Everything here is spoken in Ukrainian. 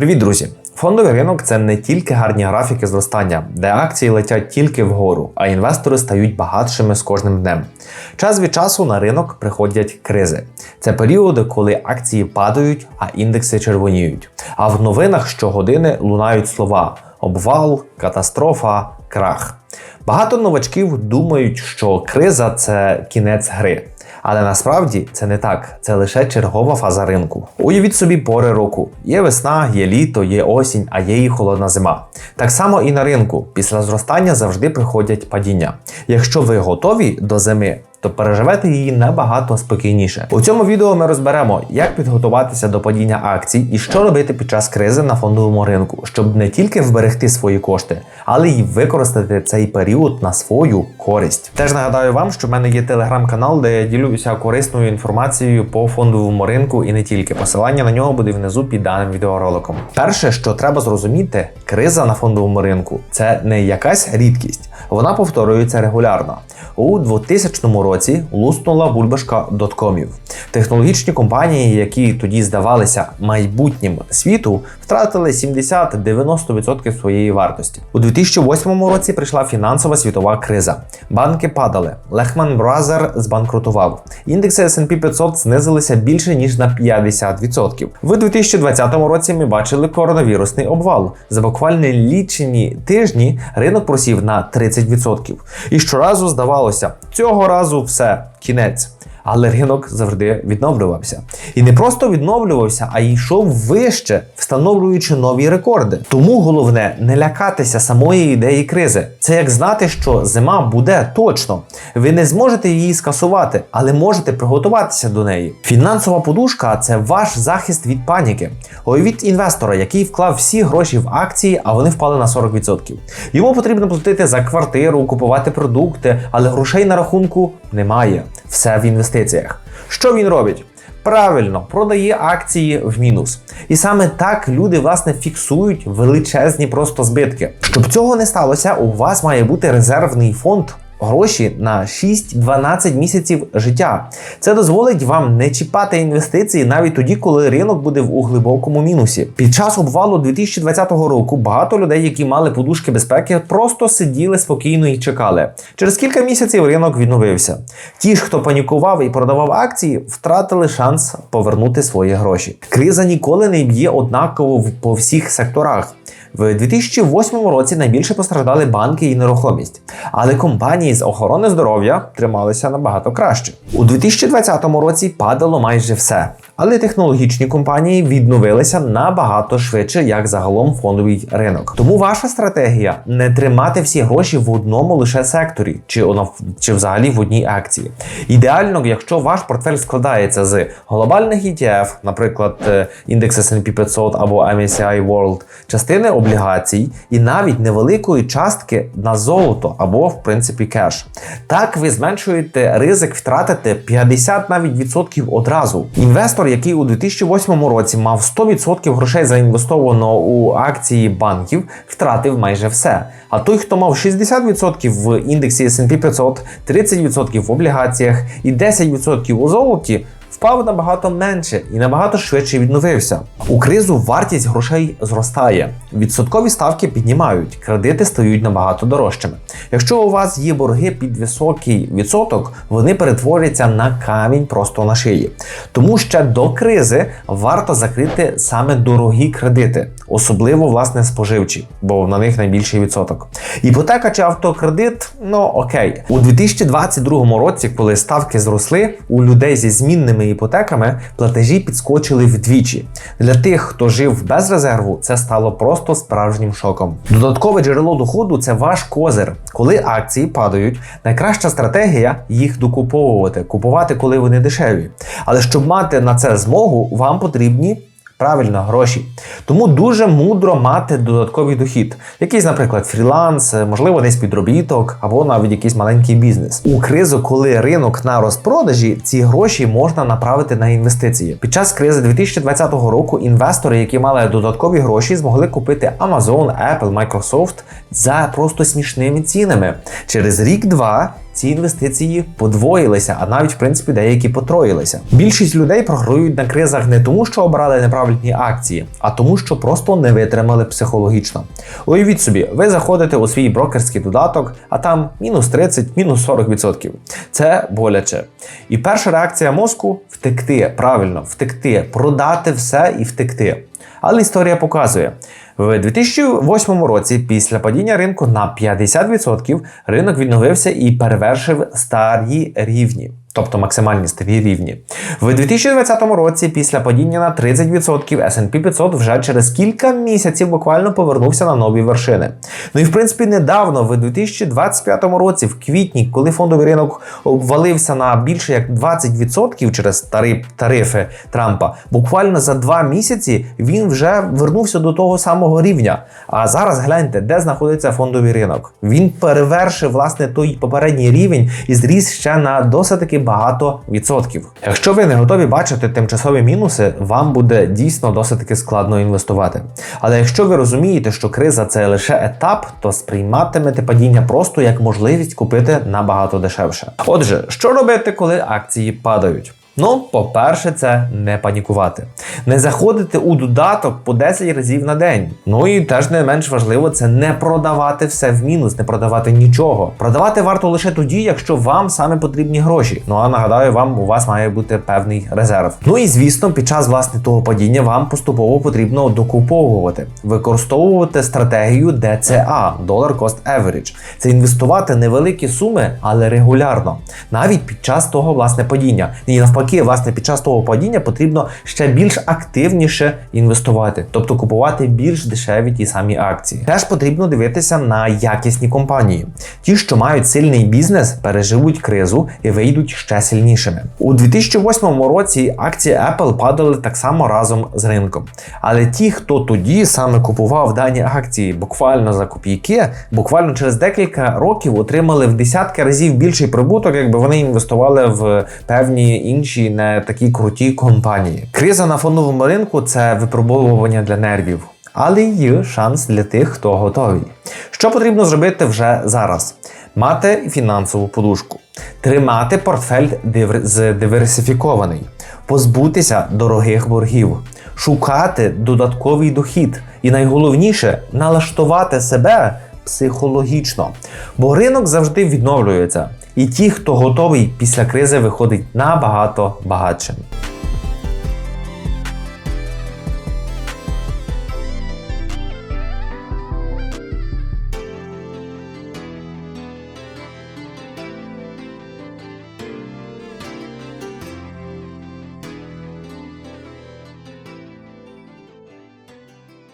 Привіт, друзі! Фондовий ринок це не тільки гарні графіки зростання, де акції летять тільки вгору, а інвестори стають багатшими з кожним днем. Час від часу на ринок приходять кризи. Це періоди, коли акції падають, а індекси червоніють. А в новинах щогодини лунають слова: обвал, катастрофа, крах. Багато новачків думають, що криза це кінець гри. Але насправді це не так, це лише чергова фаза ринку. Уявіть собі пори року: є весна, є літо, є осінь, а є і холодна зима. Так само і на ринку. Після зростання завжди приходять падіння. Якщо ви готові до зими, то переживете її набагато спокійніше. У цьому відео ми розберемо, як підготуватися до падіння акцій і що робити під час кризи на фондовому ринку, щоб не тільки вберегти свої кошти, але й використати цей період на свою користь. Теж нагадаю вам, що в мене є телеграм-канал, де я ділюся корисною інформацією по фондовому ринку і не тільки. Посилання на нього буде внизу під даним відеороликом. Перше, що треба зрозуміти, криза на фондовому ринку це не якась рідкість, вона повторюється регулярно. У 2000 році луснула бульбашка доткомів. Технологічні компанії, які тоді здавалися майбутнім світу, втратили 70-90% своєї вартості. У 2008 році прийшла фінансова світова криза. Банки падали. Lehman Brothers збанкрутував. Індекси S&P 500 знизилися більше ніж на 50%. В 2020 році ми бачили коронавірусний обвал. За буквально лічені тижні ринок просів на 30%. І щоразу здавалося, цього разу все кінець. Але ринок завжди відновлювався. І не просто відновлювався, а йшов вище, встановлюючи нові рекорди. Тому головне не лякатися самої ідеї кризи. Це як знати, що зима буде точно. Ви не зможете її скасувати, але можете приготуватися до неї. Фінансова подушка це ваш захист від паніки. Уявіть інвестора, який вклав всі гроші в акції, а вони впали на 40%. Йому потрібно платити за квартиру, купувати продукти, але грошей на рахунку немає. Все в інвестиціях. Що він робить? Правильно, продає акції в мінус. І саме так люди власне фіксують величезні просто збитки. Щоб цього не сталося, у вас має бути резервний фонд. Гроші на 6-12 місяців життя. Це дозволить вам не чіпати інвестиції навіть тоді, коли ринок буде у глибокому мінусі. Під час обвалу 2020 року багато людей, які мали подушки безпеки, просто сиділи спокійно і чекали. Через кілька місяців ринок відновився. Ті ж, хто панікував і продавав акції, втратили шанс повернути свої гроші. Криза ніколи не б'є однаково по всіх секторах. В 2008 році найбільше постраждали банки і нерухомість, але компанії з охорони здоров'я трималися набагато краще. У 2020 році падало майже все. Але технологічні компанії відновилися набагато швидше, як загалом фондовий ринок. Тому ваша стратегія не тримати всі гроші в одному лише секторі, чи чи взагалі в одній акції. Ідеально, якщо ваш портфель складається з глобальних ETF, наприклад, е, індекс S&P 500 або MSCI World, частини облігацій і навіть невеликої частки на золото або в принципі кеш. Так ви зменшуєте ризик втратити 50 навіть відсотків одразу. Інвестор який у 2008 році мав 100% грошей заінвестовано у акції банків, втратив майже все. А той, хто мав 60% в індексі S&P 500, 30% в облігаціях і 10% у золоті, впав набагато менше і набагато швидше відновився. У кризу вартість грошей зростає, відсоткові ставки піднімають, кредити стають набагато дорожчими. Якщо у вас є борги під високий відсоток, вони перетворяться на камінь просто на шиї. Тому ще до кризи варто закрити саме дорогі кредити, особливо власне споживчі, бо на них найбільший відсоток. Іпотека чи автокредит, ну окей, у 2022 році, коли ставки зросли, у людей зі змінними іпотеками платежі підскочили вдвічі. Для тих, хто жив без резерву, це стало просто справжнім шоком. Додаткове джерело доходу це ваш козир. Коли акції падають, найкраща стратегія їх докуповувати, купувати, коли вони дешеві. Але щоб мати на це змогу, вам потрібні Правильно, гроші. Тому дуже мудро мати додатковий дохід. Якийсь, наприклад, фріланс, можливо, десь підробіток або навіть якийсь маленький бізнес. У кризу, коли ринок на розпродажі, ці гроші можна направити на інвестиції. Під час кризи 2020 року інвестори, які мали додаткові гроші, змогли купити Amazon, Apple, Microsoft за просто смішними цінами. Через рік-два ці інвестиції подвоїлися, а навіть в принципі деякі потроїлися. Більшість людей програють на кризах не тому, що обрали неправильні акції, а тому, що просто не витримали психологічно. Уявіть собі, ви заходите у свій брокерський додаток, а там мінус 30, мінус 40%. Це боляче. І перша реакція мозку втекти, правильно, втекти, продати все і втекти. Але історія показує, в 2008 році, після падіння ринку на 50%, ринок відновився і перевершив старі рівні, тобто максимальні старі рівні. В 2020 році, після падіння на 30%, S&P 500 вже через кілька місяців буквально повернувся на нові вершини. Ну і в принципі недавно, в 2025 році, в квітні, коли фондовий ринок обвалився на більше як 20% через тариф, тарифи Трампа, буквально за два місяці він вже вернувся до того самого рівня. А зараз гляньте, де знаходиться фондовий ринок. Він перевершив власне той попередній рівень і зріс ще на досить таки багато відсотків. Якщо ви не готові бачити тимчасові мінуси, вам буде дійсно досить таки складно інвестувати. Але якщо ви розумієте, що криза це лише етап, то сприйматимете падіння просто як можливість купити набагато дешевше. Отже, що робити, коли акції падають? Ну, по-перше, це не панікувати. Не заходити у додаток по 10 разів на день. Ну і теж не менш важливо це не продавати все в мінус, не продавати нічого. Продавати варто лише тоді, якщо вам саме потрібні гроші. Ну а нагадаю, вам у вас має бути певний резерв. Ну і звісно, під час власне того падіння вам поступово потрібно докуповувати, використовувати стратегію DCA – Dollar Cost Average. Це інвестувати невеликі суми, але регулярно, навіть під час того власне падіння. І навпаки, власне, під час того падіння потрібно ще більш активніше інвестувати, тобто купувати більш дешеві ті самі акції. Теж потрібно дивитися на якісні компанії. Ті, що мають сильний бізнес, переживуть кризу і вийдуть ще сильнішими. У 2008 році акції Apple падали так само разом з ринком. Але ті, хто тоді саме купував дані акції буквально за копійки, буквально через декілька років отримали в десятки разів більший прибуток, якби вони інвестували в певні інші не такі круті компанії. Криза на фондовому ринку це випробовування для нервів. Але є шанс для тих, хто готовий. Що потрібно зробити вже зараз? Мати фінансову подушку, тримати портфель дивер- диверсифікований, позбутися дорогих боргів, шукати додатковий дохід і найголовніше налаштувати себе психологічно. Бо ринок завжди відновлюється, і ті, хто готовий після кризи, виходить набагато багатшим.